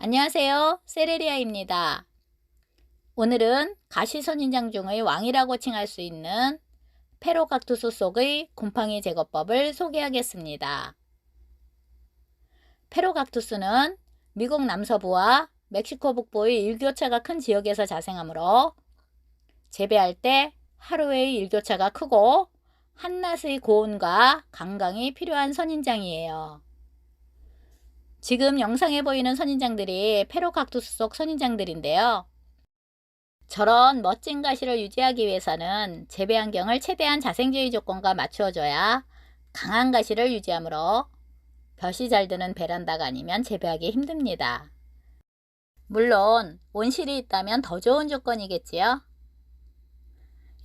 안녕하세요. 세레리아입니다. 오늘은 가시선인장 중의 왕이라고 칭할 수 있는 페로각투스 속의 곰팡이 제거법을 소개하겠습니다. 페로각투스는 미국 남서부와 멕시코 북부의 일교차가 큰 지역에서 자생하므로 재배할 때 하루의 일교차가 크고 한낮의 고온과 강강이 필요한 선인장이에요. 지금 영상에 보이는 선인장들이 페로각투스 속 선인장들인데요. 저런 멋진 가시를 유지하기 위해서는 재배 환경을 최대한 자생주의 조건과 맞추어줘야 강한 가시를 유지하므로 볕이 잘 드는 베란다가 아니면 재배하기 힘듭니다. 물론 온실이 있다면 더 좋은 조건이겠지요.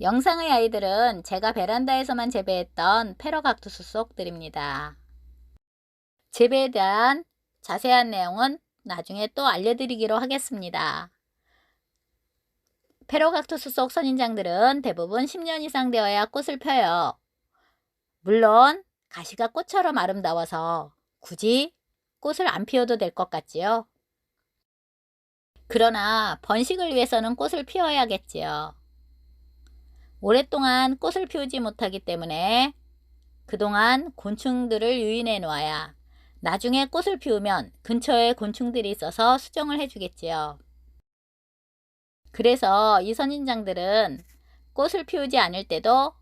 영상의 아이들은 제가 베란다에서만 재배했던 페로각투스 속들입니다. 재배에 대한 자세한 내용은 나중에 또 알려드리기로 하겠습니다. 페로각투스 속 선인장들은 대부분 10년 이상 되어야 꽃을 펴요. 물론 가시가 꽃처럼 아름다워서 굳이 꽃을 안 피워도 될 것 같지요. 그러나 번식을 위해서는 꽃을 피워야겠지요. 오랫동안 꽃을 피우지 못하기 때문에 그동안 곤충들을 유인해 놓아야 나중에 꽃을 피우면 근처에 곤충들이 있어서 수정을 해주겠지요. 그래서 이 선인장들은 꽃을 피우지 않을 때도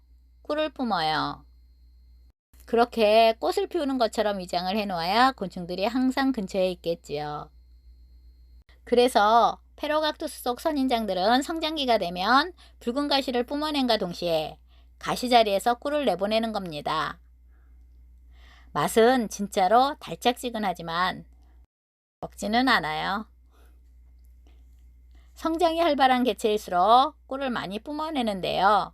꿀을 뿜어요. 그렇게 꽃을 피우는 것처럼 위장을 해놓아야 곤충들이 항상 근처에 있겠지요. 그래서 페로각투스 속 선인장들은 성장기가 되면 붉은 가시를 뿜어낸과 동시에 가시 자리에서 꿀을 내보내는 겁니다. 맛은 진짜로 달짝지근하지만 먹지는 않아요. 성장이 활발한 개체일수록 꿀을 많이 뿜어내는데요.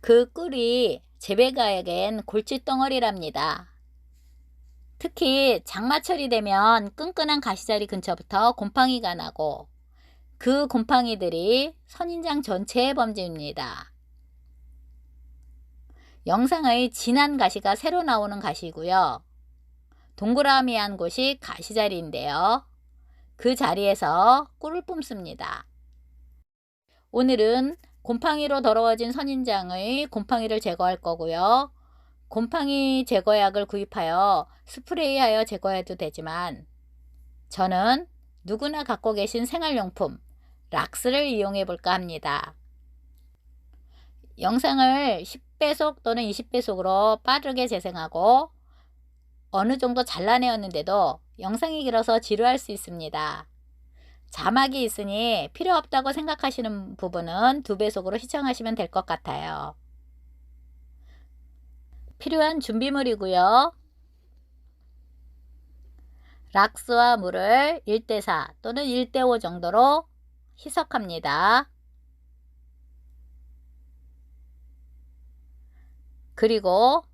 그 꿀이 재배가에겐 골칫덩어리랍니다. 특히 장마철이 되면 끈끈한 가시자리 근처부터 곰팡이가 나고 그 곰팡이들이 선인장 전체에 범죄입니다. 영상의 진한 가시가 새로 나오는 가시고요. 동그라미한 곳이 가시 자리인데요. 그 자리에서 꿀을 뿜습니다. 오늘은 곰팡이로 더러워진 선인장의 곰팡이를 제거할 거고요. 곰팡이 제거약을 구입하여 스프레이하여 제거해도 되지만 저는 누구나 갖고 계신 생활용품 락스를 이용해 볼까 합니다. 영상을 10 배속 또는 20배속으로 빠르게 재생하고 어느 정도 잘라내었는데도 영상이 길어서 지루할 수 있습니다. 자막이 있으니 필요 없다고 생각하시는 부분은 두 배속으로 시청하시면 될 것 같아요. 필요한 준비물이고요. 락스와 물을 1대4 또는 1대5 정도로 희석합니다. 그리고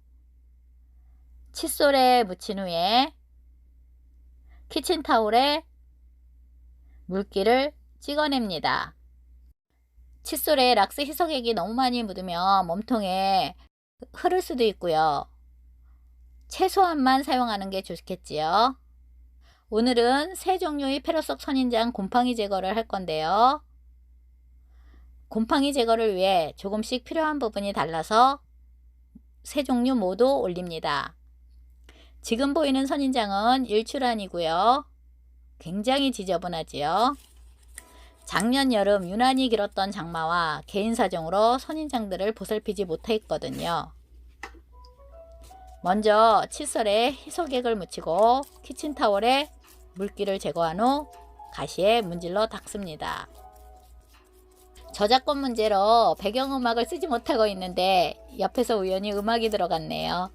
칫솔에 묻힌 후에 키친타올에 물기를 찍어냅니다. 칫솔에 락스 희석액이 너무 많이 묻으면 몸통에 흐를 수도 있고요. 최소한만 사용하는 게 좋겠지요. 오늘은 세 종류의 페로속 선인장 곰팡이 제거를 할 건데요. 곰팡이 제거를 위해 조금씩 필요한 부분이 달라서 세 종류 모두 올립니다. 지금 보이는 선인장은 일출안이고요. 굉장히 지저분하지요. 작년 여름 유난히 길었던 장마와 개인 사정으로 선인장들을 보살피지 못했거든요. 먼저 칫솔에 희석액을 묻히고 키친타월에 물기를 제거한 후 가시에 문질러 닦습니다. 저작권 문제로 배경음악을 쓰지 못하고 있는데 옆에서 우연히 음악이 들어갔네요.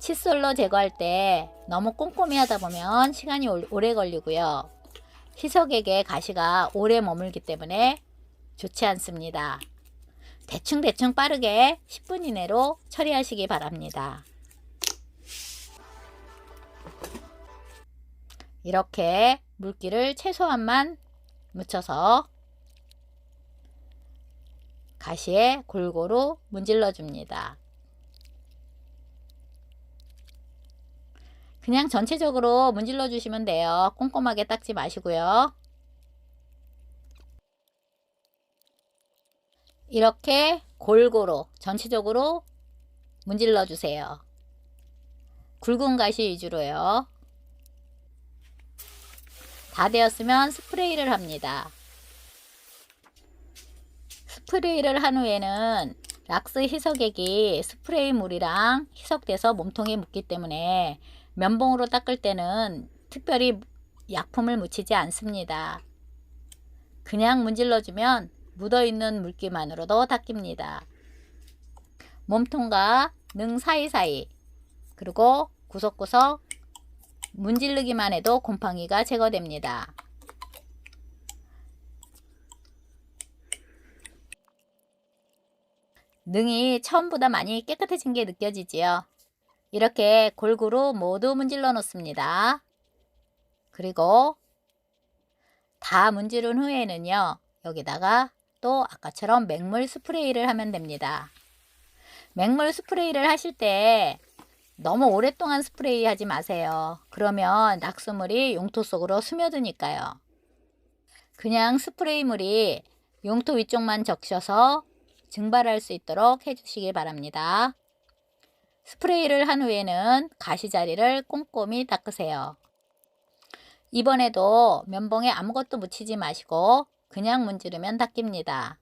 칫솔로 제거할 때 너무 꼼꼼히 하다 보면 시간이 오래 걸리고요. 희석액에 가시가 오래 머물기 때문에 좋지 않습니다. 대충대충 빠르게 10분 이내로 처리하시기 바랍니다. 이렇게 물기를 최소한만 묻혀서 가시에 골고루 문질러 줍니다. 그냥 전체적으로 문질러 주시면 돼요. 꼼꼼하게 닦지 마시고요. 이렇게 골고루 전체적으로 문질러 주세요. 굵은 가시 위주로요. 다 되었으면 스프레이를 합니다. 스프레이를 한 후에는 락스 희석액이 스프레이 물이랑 희석돼서 몸통에 묻기 때문에 면봉으로 닦을 때는 특별히 약품을 묻히지 않습니다. 그냥 문질러주면 묻어있는 물기만으로도 닦입니다. 몸통과 능 사이사이 그리고 구석구석 문지르기만 해도 곰팡이가 제거됩니다. 능이 처음보다 많이 깨끗해진 게 느껴지지요. 이렇게 골고루 모두 문질러 놓습니다. 그리고 다 문지른 후에는요. 여기다가 또 아까처럼 맹물 스프레이를 하면 됩니다. 맹물 스프레이를 하실 때 너무 오랫동안 스프레이 하지 마세요. 그러면 낙수물이 용토 속으로 스며드니까요. 그냥 스프레이 물이 용토 위쪽만 적셔서 증발할 수 있도록 해주시기 바랍니다. 스프레이를 한 후에는 가시 자리를 꼼꼼히 닦으세요. 이번에도 면봉에 아무것도 묻히지 마시고 그냥 문지르면 닦입니다.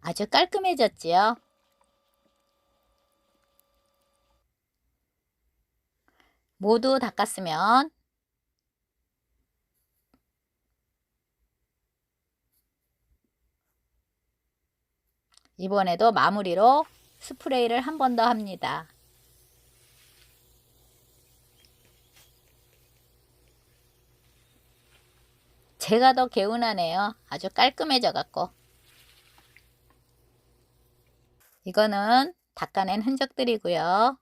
아주 깔끔해졌지요? 모두 닦았으면 이번에도 마무리로 스프레이를 한 번 더 합니다. 제가 더 개운하네요. 아주 깔끔해져 갖고. 이거는 닦아낸 흔적들이고요.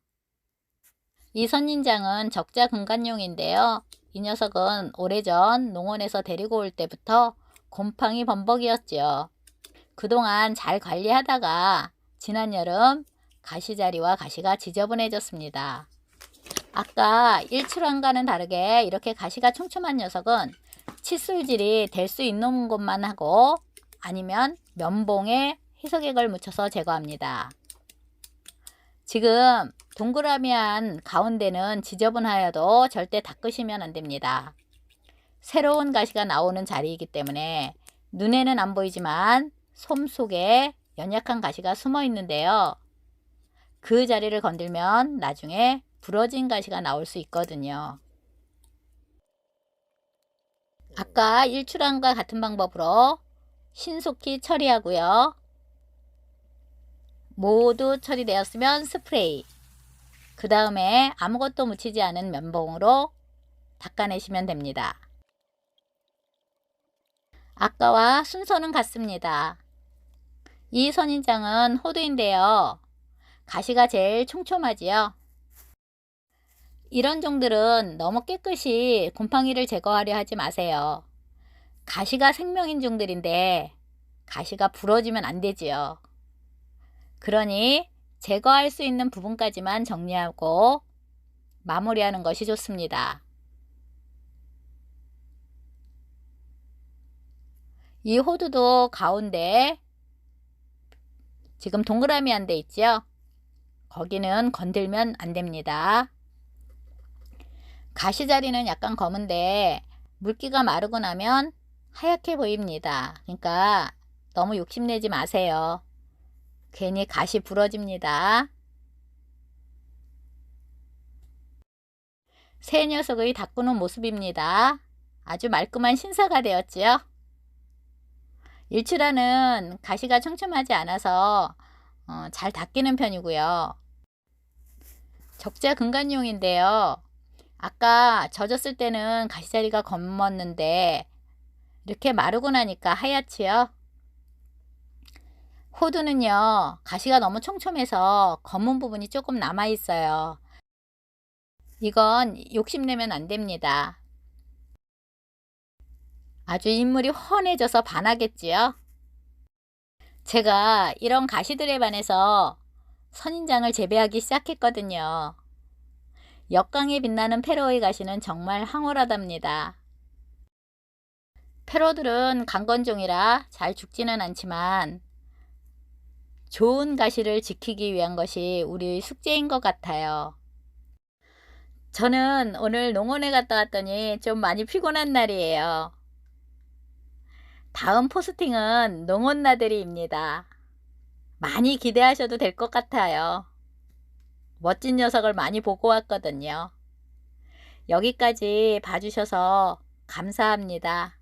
이 선인장은 적자 근간용인데요. 이 녀석은 오래전 농원에서 데리고 올 때부터 곰팡이 범벅이었죠. 그동안 잘 관리하다가 지난 여름 가시자리와 가시가 지저분해졌습니다. 아까 일출왕과는 다르게 이렇게 가시가 촘촘한 녀석은 칫솔질이 될 수 있는 것만 하고 아니면 면봉에 희석액을 묻혀서 제거합니다. 지금 동그라미한 가운데는 지저분하여도 절대 닦으시면 안 됩니다. 새로운 가시가 나오는 자리이기 때문에 눈에는 안 보이지만 솜 속에 연약한 가시가 숨어 있는데요. 그 자리를 건들면 나중에 부러진 가시가 나올 수 있거든요. 아까 일출함과 같은 방법으로 신속히 처리하고요. 모두 처리되었으면 스프레이 그 다음에 아무것도 묻히지 않은 면봉으로 닦아내시면 됩니다. 아까와 순서는 같습니다. 이 선인장은 호두인데요. 가시가 제일 촘촘하지요. 이런 종들은 너무 깨끗이 곰팡이를 제거하려 하지 마세요. 가시가 생명인 종들인데 가시가 부러지면 안 되지요. 그러니 제거할 수 있는 부분까지만 정리하고 마무리하는 것이 좋습니다. 이 호두도 가운데 지금 동그라미 한 대 있죠? 거기는 건들면 안 됩니다. 가시자리는 약간 검은데 물기가 마르고 나면 하얗게 보입니다. 그러니까 너무 욕심내지 마세요. 괜히 가시 부러집니다. 새 녀석의 닦고는 모습입니다. 아주 말끔한 신사가 되었지요. 일출하는 가시가 촘촘하지 않아서 어, 잘 닦이는 편이고요. 적자 근간용인데요. 아까 젖었을 때는 가시자리가 검었는데 이렇게 마르고 나니까 하얗지요. 호두는요, 가시가 너무 촘촘해서 검은 부분이 조금 남아 있어요. 이건 욕심내면 안 됩니다. 아주 인물이 훤해져서 반하겠지요. 제가 이런 가시들에 반해서 선인장을 재배하기 시작했거든요. 역광에 빛나는 페로의 가시는 정말 황홀하답니다. 페로들은 강건종이라 잘 죽지는 않지만 좋은 가시를 지키기 위한 것이 우리의 숙제인 것 같아요. 저는 오늘 농원에 갔다 왔더니 좀 많이 피곤한 날이에요. 다음 포스팅은 농원 나들이입니다. 많이 기대하셔도 될 것 같아요. 멋진 녀석을 많이 보고 왔거든요. 여기까지 봐주셔서 감사합니다.